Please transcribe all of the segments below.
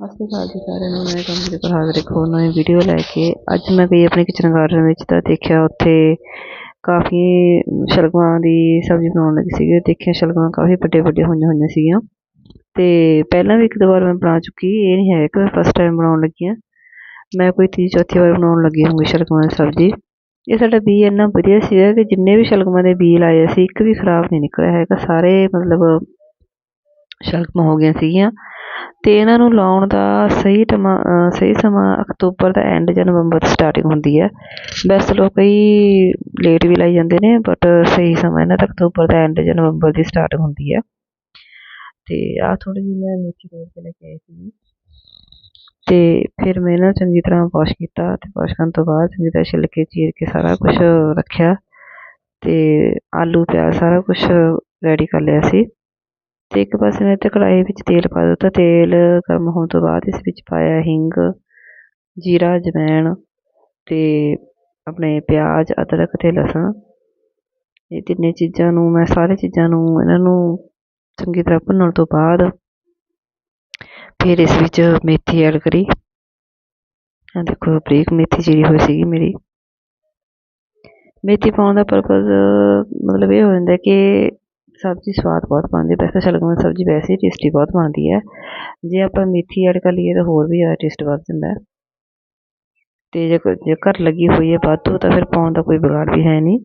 ਸਤਿ ਸ਼੍ਰੀ ਅਕਾਲ ਜੀ ਸਾਰਿਆਂ ਨੂੰ, ਮੈਂ ਕਮਲ ਪਰ ਹਾਜ਼ਰ ਇੱਕ ਹੋਰ ਨਵੀਂ ਵੀਡੀਓ ਲੈ ਕੇ ਅੱਜ ਮੈਂ ਗਈ ਆਪਣੇ ਕਿਚਨ ਗਾਰਡਨ ਵਿੱਚ ਤਾਂ ਦੇਖਿਆ ਉੱਥੇ ਕਾਫੀ ਸ਼ਲਗਮਾਂ ਦੀ ਸਬਜ਼ੀ ਬਣਾਉਣ ਲੱਗੀ ਸੀਗੀ ਦੇਖਿਆ ਸ਼ਲਗਮਾਂ ਕਾਫੀ ਵੱਡੇ ਵੱਡੇ ਹੋਈਆਂ ਹੋਈਆਂ ਸੀਗੀਆਂ। ਤੇ ਪਹਿਲਾਂ ਵੀ ਇੱਕ ਦੋ ਵਾਰ ਮੈਂ ਬਣਾ ਚੁੱਕੀ, ਇਹ ਨਹੀਂ ਹੈ ਕਿ ਫਸਟ ਟਾਈਮ ਬਣਾਉਣ ਲੱਗੀ ਹਾਂ। ਮੈਂ ਕੋਈ ਤੀਜੀ, ਚੌਥੀ ਵਾਰ ਬਣਾਉਣ ਲੱਗੀ ਹੋਊਂਗੀ ਸ਼ਲਗਮਾਂ ਦੀ ਸਬਜ਼ੀ। ਇਹ ਸਾਡਾ ਬੀ ਇੰਨਾ ਵਧੀਆ ਸੀਗਾ ਕਿ ਜਿੰਨੇ ਵੀ ਸ਼ਲਗਮਾਂ ਦੇ ਬੀ ਲਾਏ ਸੀ ਇੱਕ ਵੀ ਖਰਾਬ ਨਹੀਂ ਨਿਕਲਿਆ ਹੈਗਾ। ਸਾਰੇ ਮਤਲਬ ਸ਼ਲਗਮਾਂ ਹੋ ਗਈਆਂ ਸੀਗੀਆਂ। ਅਤੇ ਇਹਨਾਂ ਨੂੰ ਲਾਉਣ ਦਾ ਸਹੀ ਟਮਾ ਸਹੀ ਸਮਾਂ ਅਕਤੂਬਰ ਦਾ ਐਂਡ ਜਾਂ ਨਵੰਬਰ ਦੀ ਸਟਾਰਟਿੰਗ ਹੁੰਦੀ ਹੈ। ਵੈਸੇ ਲੋਕ ਕਈ ਲੇਟ ਵੀ ਲਾਈ ਜਾਂਦੇ ਨੇ ਬਟ ਸਹੀ ਸਮਾਂ ਇਹਨਾਂ ਦਾ ਅਕਤੂਬਰ ਦਾ ਐਂਡ ਜਾਂ ਨਵੰਬਰ ਦੀ ਸਟਾਰਟਿੰਗ ਹੁੰਦੀ ਹੈ। ਅਤੇ ਆਹ ਥੋੜ੍ਹੀ ਜਿਹੀ ਮੈਂ ਮੇਥੀ ਤੋੜ ਕੇ ਲੈ ਕੇ ਆਈ ਸੀ। ਅਤੇ ਫਿਰ ਮੈਂ ਇਹਨਾਂ ਚੰਗੀ ਤਰ੍ਹਾਂ ਵਾਸ਼ ਕੀਤਾ ਅਤੇ ਵਾਸ਼ ਕਰਨ ਤੋਂ ਬਾਅਦ ਚੰਗੀ ਤਰ੍ਹਾਂ ਛਿੱਲ ਕੇ, ਚੀਰ ਕੇ ਸਾਰਾ ਕੁਛ ਰੱਖਿਆ। ਅਤੇ ਆਲੂ ਪਿਆਜ਼ ਸਾਰਾ ਕੁਛ ਰੈਡੀ ਕਰ ਲਿਆ ਸੀ। ਤੇ ਇੱਕ ਪਾਸੇ ਮੈਂ ਤੇ ਕੜਾਈ ਵਿੱਚ ਤੇਲ ਪਾ ਦਿੱਤਾ। ਤੇਲ ਗਰਮ ਹੋਣ ਤੋਂ ਬਾਅਦ ਇਸ ਵਿੱਚ ਪਾਇਆ ਹਿੰਗ, ਜੀਰਾ ਅਜਵਾਇਣ ਤੇ ਆਪਣੇ ਪਿਆਜ਼, ਅਦਰਕ ਤੇ ਲਸਣ। ਇਹ ਤਿੰਨੇ ਚੀਜ਼ਾਂ ਨੂੰ ਮੈਂ ਸਾਰੇ ਚੀਜ਼ਾਂ ਨੂੰ ਇਹਨਾਂ ਨੂੰ ਚੰਗੀ ਤਰ੍ਹਾਂ ਭੁੰਨਣ ਤੋਂ ਬਾਅਦ ਫਿਰ ਇਸ ਵਿੱਚ ਮੇਥੀ ਐਡ ਕਰੀ। ਆ ਦੇਖੋ, ਬਰੀਕ ਮੇਥੀ ਜਿਹੜੀ ਹੋਈ ਸੀਗੀ ਮੇਰੀ। ਮੇਥੀ ਪਾਉਣ ਦਾ ਪਰਪਸ ਮਤਲਬ ਇਹ ਹੋ ਜਾਂਦਾ ਕਿ ਸਬਜ਼ੀ ਸਵਾਦ ਬਹੁਤ ਬਣਦੀ ਹੈ। ਵੈਸੇ ਸ਼ਲਗਮ ਦੀ ਸਬਜ਼ੀ ਵੈਸੇ ਹੀ ਟੇਸਟੀ ਬਹੁਤ ਬਣਦੀ ਹੈ। ਜੇ ਆਪਾਂ ਮੇਥੀ ਐਡ ਕਰ ਲਈਏ ਤਾਂ ਹੋਰ ਵੀ ਜ਼ਿਆਦਾ ਟੇਸਟ ਵੱਧ ਜਾਂਦਾ ਅਤੇ ਜੇ ਜੇ ਘਰ ਲੱਗੀ ਹੋਈ ਹੈ ਵਾਧੂ, ਤਾਂ ਫਿਰ ਪਾਉਣ ਦਾ ਕੋਈ ਵਿਗਾੜ ਵੀ ਹੈ ਨਹੀਂ।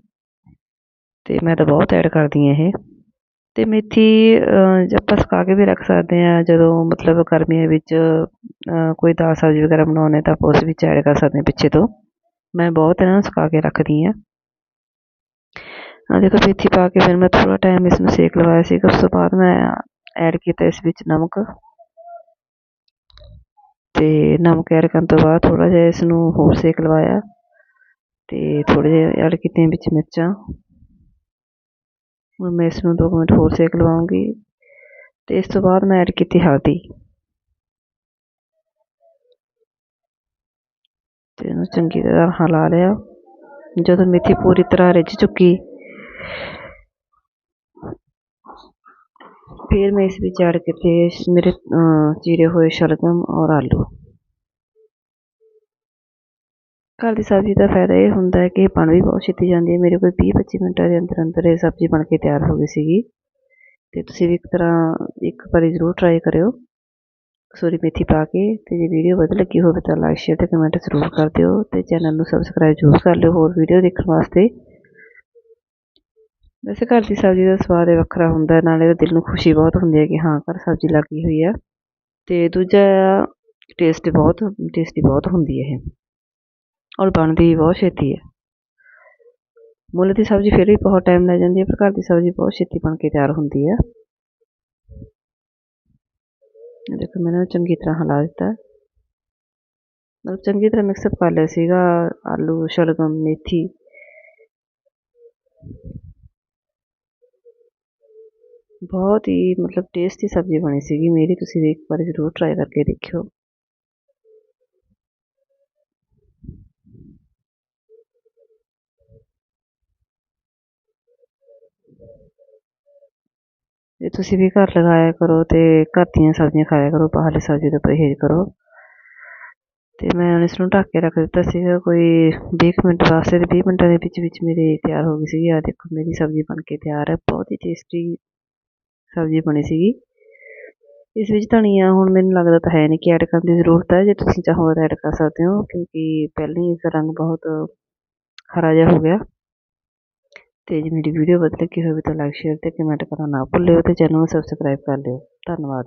ਅਤੇ ਮੈਂ ਤਾਂ ਬਹੁਤ ਐਡ ਕਰਦੀ ਹਾਂ ਇਹ। ਅਤੇ ਮੇਥੀ ਆਪਾਂ ਸੁਕਾ ਕੇ ਵੀ ਰੱਖ ਸਕਦੇ ਹਾਂ, ਜਦੋਂ ਮਤਲਬ ਗਰਮੀਆਂ ਵਿੱਚ ਕੋਈ ਦਾਲ ਸਬਜ਼ੀ ਵਗੈਰਾ ਬਣਾਉਣੇ ਤਾਂ ਆਪਾਂ ਉਸ ਵਿੱਚ ਐਡ ਕਰ ਸਕਦੇ ਹਾਂ ਪਿੱਛੇ ਤੋਂ। ਮੈਂ ਬਹੁਤ ਇਹਨਾਂ ਨੂੰ ਸੁਕਾ ਕੇ ਰੱਖਦੀ ਹਾਂ। ਦੇਖੋ ਮੇਥੀ ਪਾ ਕੇ ਫਿਰ ਮੈਂ ਥੋੜਾ ਟਾਈਮ ਇਸ ਨੂੰ ਸੇਕ ਲਵਾਇਆ ਸੀ ਉਸ ਤੋਂ ਬਾਅਦ ਮੈਂ ਐਡ ਕੀਤਾ ਇਸ ਵਿੱਚ ਨਮਕ। ਤੇ ਨਮਕ ਐਡ ਕਰਨ ਤੋਂ ਬਾਅਦ ਥੋੜਾ ਜਿਹਾ ਇਸ ਨੂੰ ਹੋਰ ਸੇਕ ਲਵਾਇਆ ਤੇ ਥੋੜੇ ਜਿਹਾ ਐਡ ਕੀਤੇ ਵਿੱਚ ਮਿਰਚਾਂ। ਹੁਣ ਮੈਂ ਇਸ ਨੂੰ 2 ਮਿੰਟ ਹੋਰ ਸੇਕ ਲਵਾਉਂਗੀ ਤੇ ਇਸ ਤੋਂ ਬਾਅਦ ਮੈਂ ਐਡ ਕੀਤੀ ਹਲਦੀ। ਤੇ ਇਹਨੂੰ ਚੰਗੀ ਤਰ੍ਹਾਂ ਹਿਲਾ ਲਿਆ। ਜਦੋਂ ਮੇਥੀ ਪੂਰੀ ਤਰ੍ਹਾਂ ਰਿੱਝ ਚੁੱਕੀ ਫਿਰ ਮੈਂ ਇਸ ਵਿੱਚ ਐਡ ਕੀਤੇ ਮੇਰੇ ਚੀਰੇ ਹੋਏ ਸ਼ਲਗਮ ਔਰ ਆਲੂ। ਘਰ ਦੀ ਸਬਜ਼ੀ ਦਾ ਫਾਇਦਾ ਇਹ ਹੁੰਦਾ ਹੈ ਕਿ ਬਣ ਵੀ ਬਹੁਤ ਛੇਤੀ ਜਾਂਦੀ ਹੈ। ਮੇਰੇ ਕੋਲ 20-25 ਮਿੰਟਾਂ ਦੇ ਅੰਦਰ ਅੰਦਰ ਇਹ ਸਬਜ਼ੀ ਬਣ ਕੇ ਤਿਆਰ ਹੋ ਗਈ ਸੀਗੀ। ਤੇ ਤੁਸੀਂ ਵੀ ਇੱਕ ਤਰ੍ਹਾਂ ਇੱਕ ਵਾਰੀ ਜ਼ਰੂਰ ਟਰਾਈ ਕਰਿਓ। ਕਸੂਰੀ ਮੇਥੀ ਪਾ ਕੇ ਤੇ ਜੇ ਵੀਡੀਓ ਵਧੀਆ ਲੱਗੀ ਹੋਵੇ ਤਾਂ ਲਾਈਕ ਸ਼ੇਅਰ ਤੇ ਕਮੈਂਟ ਜ਼ਰੂਰ ਕਰ ਦਿਓ ਤੇ ਚੈਨਲ ਨੂੰ ਸਬਸਕ੍ਰਾਈਬ ਜ਼ਰੂਰ ਕਰ ਲਿਓ ਹੋਰ ਵੀਡੀਓ ਦੇਖਣ ਵਾਸਤੇ। ਵੈਸੇ ਘਰ ਦੀ ਸਬਜ਼ੀ ਦਾ ਸਵਾਦ ਹੀ ਵੱਖਰਾ ਹੁੰਦਾ, ਨਾਲੇ ਤਾਂ ਦਿਲ ਨੂੰ ਖੁਸ਼ੀ ਬਹੁਤ ਹੁੰਦੀ ਹੈ ਕਿ ਹਾਂ, ਘਰ ਸਬਜ਼ੀ ਲੱਗੀ ਹੋਈ ਹੈ। ਅਤੇ ਦੂਜਾ ਟੇਸਟ ਬਹੁਤ ਟੇਸਟੀ ਬਹੁਤ ਹੁੰਦੀ ਹੈ ਇਹ। ਔਰ ਬਣਦੀ ਵੀ ਬਹੁਤ ਛੇਤੀ ਹੈ। ਮੁੱਲ ਦੀ ਸਬਜ਼ੀ ਫਿਰ ਵੀ ਬਹੁਤ ਟਾਈਮ ਲੈ ਜਾਂਦੀ ਹੈ, ਪਰ ਘਰ ਦੀ ਸਬਜ਼ੀ ਬਹੁਤ ਛੇਤੀ ਬਣ ਕੇ ਤਿਆਰ ਹੁੰਦੀ ਹੈ। ਦੇਖੋ ਮੈंने ਚੰਗੀ ਤਰ੍ਹਾਂ ਹਿਲਾ ਦਿੱਤਾ। ਮਤਲਬ ਚੰਗੀ ਤਰ੍ਹਾਂ ਮਿਕਸ ਅਪ ਕਰ ਲਿਆ ਸੀਗਾ, ਆਲੂ, ਸ਼ਲਗਮ, ਮੇਥੀ। ਬਹੁਤ ਹੀ ਮਤਲਬ ਟੇਸਟੀ ਸਬਜ਼ੀ ਬਣੀ ਸੀਗੀ ਮੇਰੀ, ਤੁਸੀਂ ਵੀ ਇੱਕ ਵਾਰ ਜ਼ਰੂਰ ਟਰਾਈ ਕਰਕੇ ਦੇਖਿਓ। ਤੇ ਤੁਸੀਂ ਵੀ ਘਰ ਲਗਾਇਆ ਕਰੋ ਤੇ ਘਰ ਦੀਆਂ ਸਬਜ਼ੀਆਂ ਖਾਇਆ ਕਰੋ, ਬਾਹਰਲੀ ਸਬਜ਼ੀ ਤੋਂ ਪਰਹੇਜ਼ ਕਰੋ। ਤੇ ਮੈਂ ਇਸ ਨੂੰ ਢੱਕ ਕੇ ਰੱਖ ਦਿੱਤਾ ਸੀਗਾ, ਕੋਈ 20 ਮਿੰਟ ਵਾਸਤੇ ਤੇ 20 ਮਿੰਟਾਂ ਦੇ ਵਿੱਚ ਵਿੱਚ ਮੇਰੀ ਤਿਆਰ ਹੋ ਗਈ ਸੀਗੀ। ਆ ਦੇਖੋ, ਮੇਰੀ ਸਬਜ਼ੀ ਬਣ ਕੇ ਤਿਆਰ ਹੈ, ਬਹੁਤ ਹੀ ਟੇਸਟੀ ਸਬਜ਼ੀ ਬਣੀ ਸੀਗੀ। ਇਸ ਵਿੱਚ ਧਨੀਆ ਹੁਣ ਮੈਨੂੰ ਲੱਗਦਾ ਤਾਂ ਹੈ ਨਹੀਂ ਕਿ ਐਡ ਕਰਨ ਦੀ ਜ਼ਰੂਰਤ ਹੈ। ਜੇ ਤੁਸੀਂ ਚਾਹੋ ਤਾਂ ਐਡ ਕਰ ਸਕਦੇ ਹੋ, ਕਿਉਂਕਿ ਪਹਿਲਾਂ ਹੀ ਇਸ ਦਾ ਰੰਗ ਬਹੁਤ ਹਰਾ ਜਿਹਾ ਹੋ ਗਿਆ। ਤੇ ਜੇ ਮੇਰੀ ਵੀਡੀਓ ਵਧੀਆ ਲੱਗੀ ਹੋਵੇ ਤਾਂ ਲਾਈਕ ਸ਼ੇਅਰ ਤੇ ਕਮੈਂਟ ਕਰਨਾ ਨਾ ਭੁੱਲਿਓ ਤੇ ਚੈਨਲ ਨੂੰ ਸਬਸਕ੍ਰਾਈਬ ਕਰ ਲਿਓ। ਧੰਨਵਾਦ।